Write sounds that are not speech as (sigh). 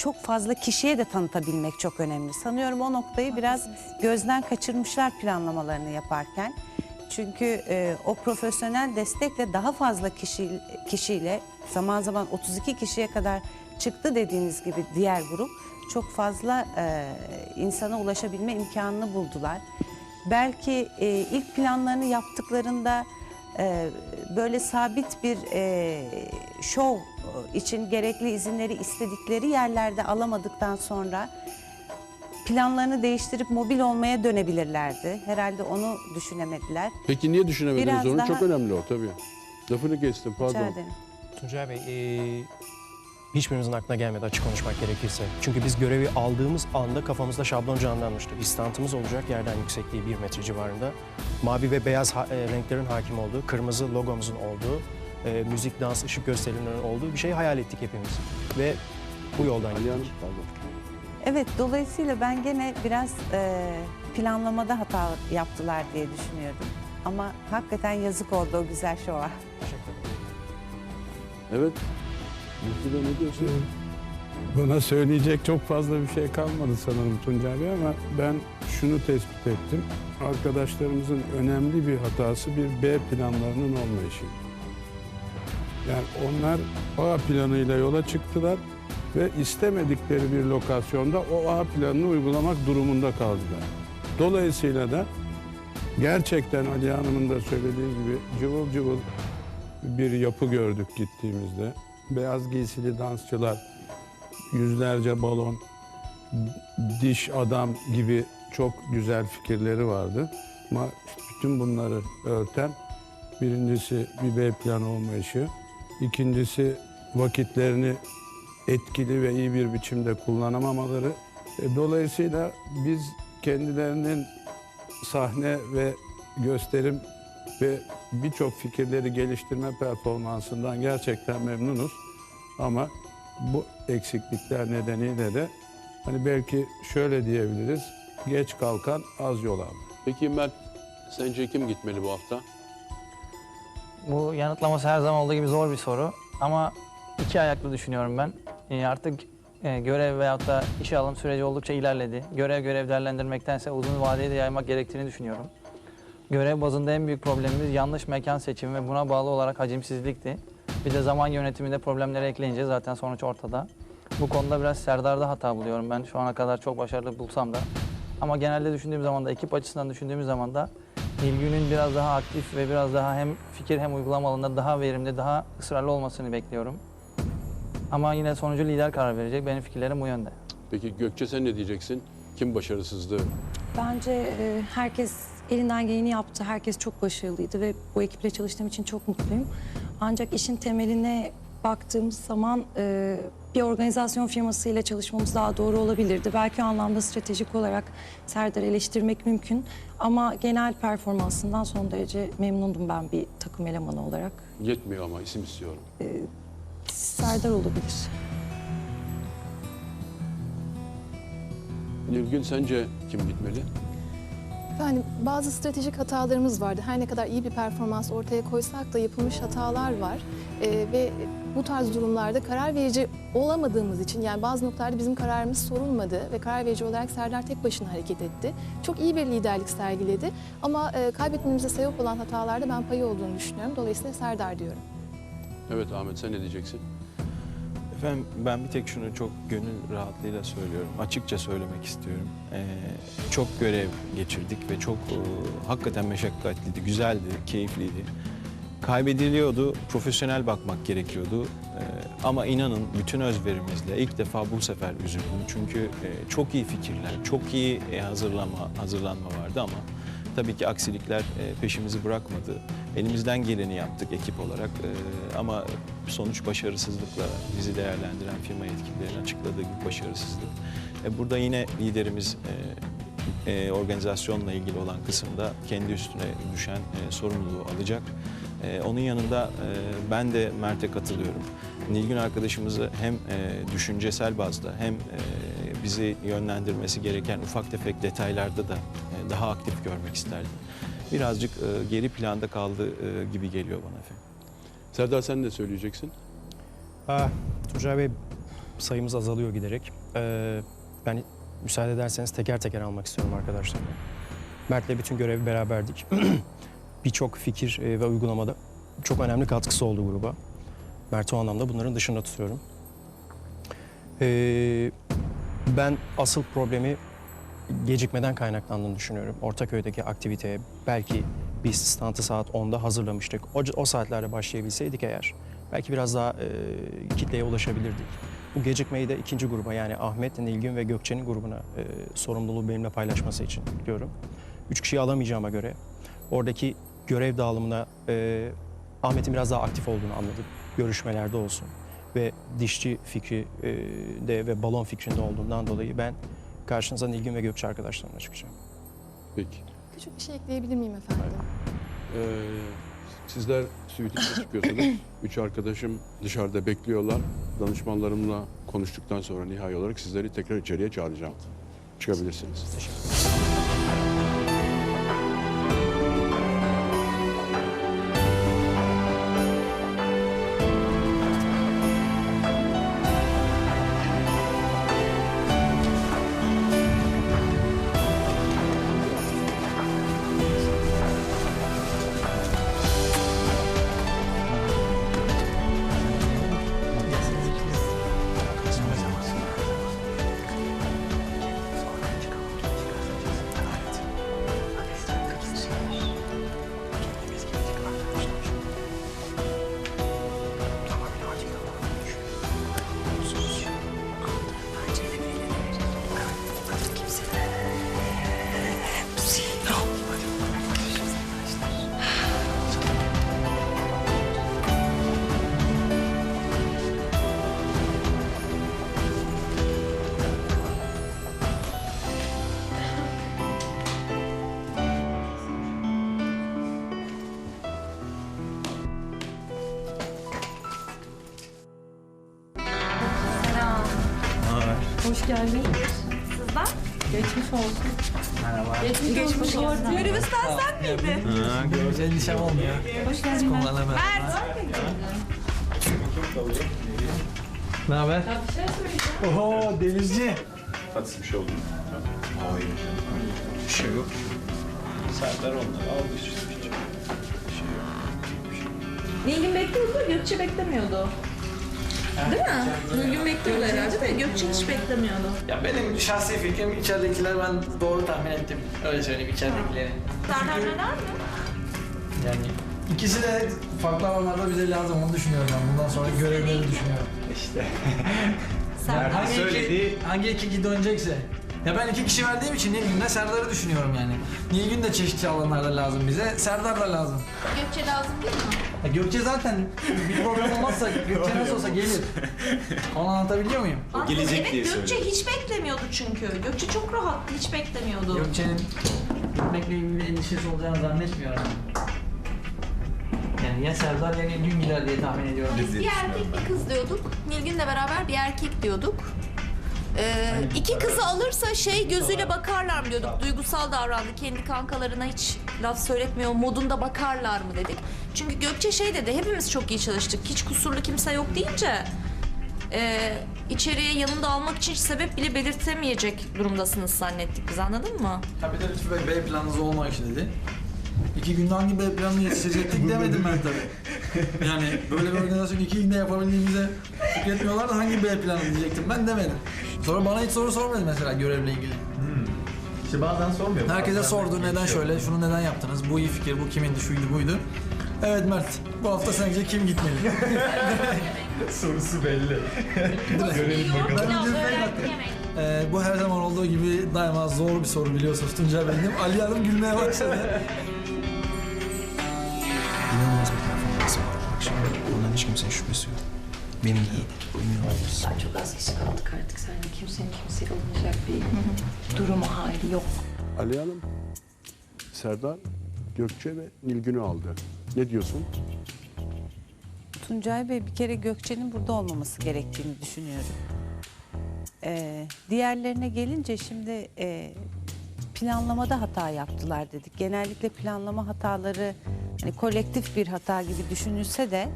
çok fazla kişiye de tanıtabilmek çok önemli. Sanıyorum o noktayı biraz gözden kaçırmışlar planlamalarını yaparken. Çünkü e, o profesyonel destekle daha fazla kişi, kişiyle zaman zaman 32 kişiye kadar çıktı dediğiniz gibi diğer grup çok fazla e, insana ulaşabilme imkanını buldular. Belki e, ilk planlarını yaptıklarında e, böyle sabit bir e, şov için gerekli izinleri istedikleri yerlerde alamadıktan sonra planlarını değiştirip mobil olmaya dönebilirlerdi. Herhalde onu düşünemediler. Peki niye düşünemediniz Biraz onu? daha- Çok önemli o tabii. Lafını kestim Rica pardon. ederim. Tuncay Bey, eee, hiçbirimizin aklına gelmedi açık konuşmak gerekirse. Çünkü biz görevi aldığımız anda kafamızda şablon canlanmıştı. İstantımız olacak yerden yüksekliği bir metre civarında. Mavi ve beyaz ha- e, renklerin hakim olduğu, kırmızı logomuzun olduğu, e, müzik, dans, ışık gösterilerinin olduğu bir şey hayal ettik hepimiz. Ve bu yoldan Ali Hanım gittik. pardon. Evet, dolayısıyla ben gene biraz e, planlamada hata yaptılar diye düşünüyordum. Ama hakikaten yazık oldu o güzel şova. Teşekkür ederim. Evet. Mustafa ne diyorsun? Bana söyleyecek çok fazla bir şey kalmadı sanırım Tuncay Bey ama ben şunu tespit ettim. Arkadaşlarımızın önemli bir hatası bir B planlarının olmayışı. Yani onlar A planıyla yola çıktılar ve istemedikleri bir lokasyonda o A planını uygulamak durumunda kaldılar. Dolayısıyla da gerçekten Ali Hanım'ın da söylediği gibi cıvıl cıvıl bir yapı gördük gittiğimizde. Beyaz giysili dansçılar, yüzlerce balon, diş adam gibi çok güzel fikirleri vardı. Ama bütün bunları örten birincisi bir B planı olmayışı, ikincisi vakitlerini etkili ve iyi bir biçimde kullanamamaları. E, Dolayısıyla biz kendilerinin sahne ve gösterim ve birçok fikirleri geliştirme performansından gerçekten memnunuz. Ama bu eksiklikler nedeniyle de hani belki şöyle diyebiliriz. Geç kalkan az yol alır. Peki Mert sence kim gitmeli bu hafta? Bu yanıtlaması her zaman olduğu gibi zor bir soru. Ama iki ayaklı düşünüyorum ben. Ee, artık e, görev veyahut da işe alım süreci oldukça ilerledi. Görev görev değerlendirmektense uzun vadeli de yaymak gerektiğini düşünüyorum. Görev bazında en büyük problemimiz yanlış mekan seçimi ve buna bağlı olarak hacimsizlikti. Bir de zaman yönetiminde problemleri ekleyince zaten sonuç ortada. Bu konuda biraz Serdar'da hata buluyorum ben. Şu ana kadar çok başarılı bulsam da. Ama genelde düşündüğüm zaman da, ekip açısından düşündüğümüz zaman da Nilgün'ün biraz daha aktif ve biraz daha hem fikir hem uygulama alanında daha verimli, daha ısrarlı olmasını bekliyorum. Ama yine sonucu lider karar verecek. Benim fikirlerim bu yönde. Peki Gökçe sen ne diyeceksin? Kim başarısızdı? Bence e, herkes elinden geleni yaptı. Herkes çok başarılıydı ve bu ekiple çalıştığım için çok mutluyum. Ancak işin temeline baktığımız zaman e, bir organizasyon firmasıyla çalışmamız daha doğru olabilirdi. Belki o anlamda stratejik olarak Serdar eleştirmek mümkün. Ama genel performansından son derece memnundum ben bir takım elemanı olarak. Yetmiyor ama isim istiyorum. Serdar olabilir. Nilgün sence kim gitmeli? Yani bazı stratejik hatalarımız vardı. Her ne kadar iyi bir performans ortaya koysak da yapılmış hatalar var. Ee, ve bu tarz durumlarda karar verici olamadığımız için yani bazı noktalarda bizim kararımız sorulmadı ve karar verici olarak Serdar tek başına hareket etti. Çok iyi bir liderlik sergiledi ama e, kaybetmemize sebep olan hatalarda ben payı olduğunu düşünüyorum. Dolayısıyla Serdar diyorum. Evet Ahmet sen ne diyeceksin? Efendim ben bir tek şunu çok gönül rahatlığıyla söylüyorum. Açıkça söylemek istiyorum. Ee, çok görev geçirdik ve çok e, hakikaten meşakkatliydi, güzeldi, keyifliydi. Kaybediliyordu, profesyonel bakmak gerekiyordu. Ee, ama inanın bütün özverimizle ilk defa bu sefer üzüldüm. Çünkü e, çok iyi fikirler, çok iyi e, hazırlama, hazırlanma vardı ama tabii ki aksilikler e, peşimizi bırakmadı. Elimizden geleni yaptık ekip olarak Ee, ama sonuç başarısızlıkla bizi değerlendiren firma yetkililerinin açıkladığı gibi başarısızlık. E, burada yine liderimiz e, e, organizasyonla ilgili olan kısımda kendi üstüne düşen e, sorumluluğu alacak. E, onun yanında e, ben de Mert'e katılıyorum. Nilgün arkadaşımızı hem e, düşüncesel bazda hem e, bizi yönlendirmesi gereken ufak tefek detaylarda da e, daha aktif görmek isterdim. Birazcık e, geri planda kaldı e, gibi geliyor bana efendim. Serdar sen ne söyleyeceksin? Ah, Tuncay Bey, sayımız azalıyor giderek. Ee, ben müsaade ederseniz teker teker almak istiyorum arkadaşlar. Mert'le bütün görevi beraberdik. (clears throat) Birçok fikir e, ve uygulamada çok önemli katkısı oldu gruba. Mert'i o anlamda bunların dışında tutuyorum. Ee, ben asıl problemi gecikmeden kaynaklandığını düşünüyorum. Ortaköy'deki aktiviteye belki biz stantı saat 10'da hazırlamıştık. O, o saatlerde başlayabilseydik eğer belki biraz daha e, kitleye ulaşabilirdik. Bu gecikmeyi de ikinci gruba yani Ahmet, Nilgün ve Gökçe'nin grubuna e, sorumluluğu benimle paylaşması için diyorum. Üç kişiyi alamayacağıma göre oradaki görev dağılımına e, Ahmet'in biraz daha aktif olduğunu anladık. Görüşmelerde olsun ve dişçi fikri e, de ve balon fikrinde olduğundan dolayı ben karşınıza Nilgün ve Gökçe arkadaşlarımla çıkacağım. Peki. Küçük bir şey ekleyebilir miyim efendim? Ee, sizler suite'e çıkıyorsunuz. (coughs) Üç arkadaşım dışarıda bekliyorlar. Danışmanlarımla konuştuktan sonra nihai olarak sizleri tekrar içeriye çağıracağım. Çıkabilirsiniz. Hoş geldin. Sizden? Geçmiş olsun. Merhaba. Geçmiş olsun. Minibüsten sen miydin? Endişem olmuyor. Hoş geldin. Mert. Ne haber? Oho denizci. Tatsız bir şey oldu? Hayır. Bir şey yok. Serdar onları aldı işte. Bir şey yok. Nilgün bekliyordu, Gökçe beklemiyordu. Değil mi? Nilgün bekliyordu herhalde de Gökçe hiç beklemiyordu. Ya benim şahsi fikrim içeridekiler ben doğru tahmin ettim. Öyle söyleyeyim içeridekileri. Serdar neler mi? Yani ikisi de farklı alanlarda bize lazım onu düşünüyorum ben. Bundan sonra görevleri düşünüyorum. İşte. Serdar. hangi söyledi. hangi iki dönecekse. Ya ben iki kişi verdiğim için Nilgün'le Serdar'ı düşünüyorum yani. Nilgün de çeşitli alanlarda lazım bize, Serdar da lazım. Gökçe lazım değil mi? Ya Gökçe zaten bir problem olmazsa (laughs) Gökçe nasıl olsa gelir. Onu anlatabiliyor muyum? Anladım. Gelecek evet, diye Gökçe söyledim. hiç beklemiyordu çünkü. Gökçe çok rahattı, hiç beklemiyordu. Gökçe'nin gitmekle ilgili endişesi olacağını zannetmiyorum. Yani ya Serdar ya Nilgün gider diye tahmin ediyorum. Biz bir erkek bir kız diyorduk. Nilgün'le beraber bir erkek diyorduk. Ee, iki kızı alırsa şey gözüyle bakarlar mı diyorduk. Duygusal davrandı. Kendi kankalarına hiç laf söyletmiyor. Modunda bakarlar mı dedik. Çünkü Gökçe şey dedi. Hepimiz çok iyi çalıştık. Hiç kusurlu kimse yok deyince e, içeriye yanında almak için hiç sebep bile belirtemeyecek durumdasınız zannettik biz anladın mı? Tabii de Lütfü Bey B planınız olmayışı dedi. İki günde hangi B planını yetişecektik (laughs) demedim ben tabii. Yani böyle bir organizasyon iki günde yapabildiğimize şükretmiyorlar da hangi B planı diyecektim ben demedim. Sonra bana hiç soru sormadı mesela görevle ilgili. İşte bazen sormuyor. Herkese sordu neden şöyle, şunu neden yaptınız, bu iyi fikir, bu kimindi, şuydu, buydu. Evet Mert, bu hafta sence kim gitmeli? (laughs) Sorusu belli. (laughs) Görelim bakalım. Ee, bu her zaman olduğu gibi daima zor bir soru biliyorsunuz Tuncay Bey. dedim. Ali Hanım gülmeye başladı. İnanılmaz bir performans var. Bak şimdi bundan hiç kimsenin şüphesi yok. Benim de olabilirsin. Çok az kişi kaldık artık. Sen kimsenin kimseye alınacak bir durumu hali yok. Ali Hanım, Serdar, Gökçe ve Nilgün'ü aldı. Ne diyorsun? Tuncay Bey bir kere Gökçe'nin burada olmaması gerektiğini düşünüyorum. Ee, diğerlerine gelince şimdi e, planlamada hata yaptılar dedik. Genellikle planlama hataları hani kolektif bir hata gibi düşünülse de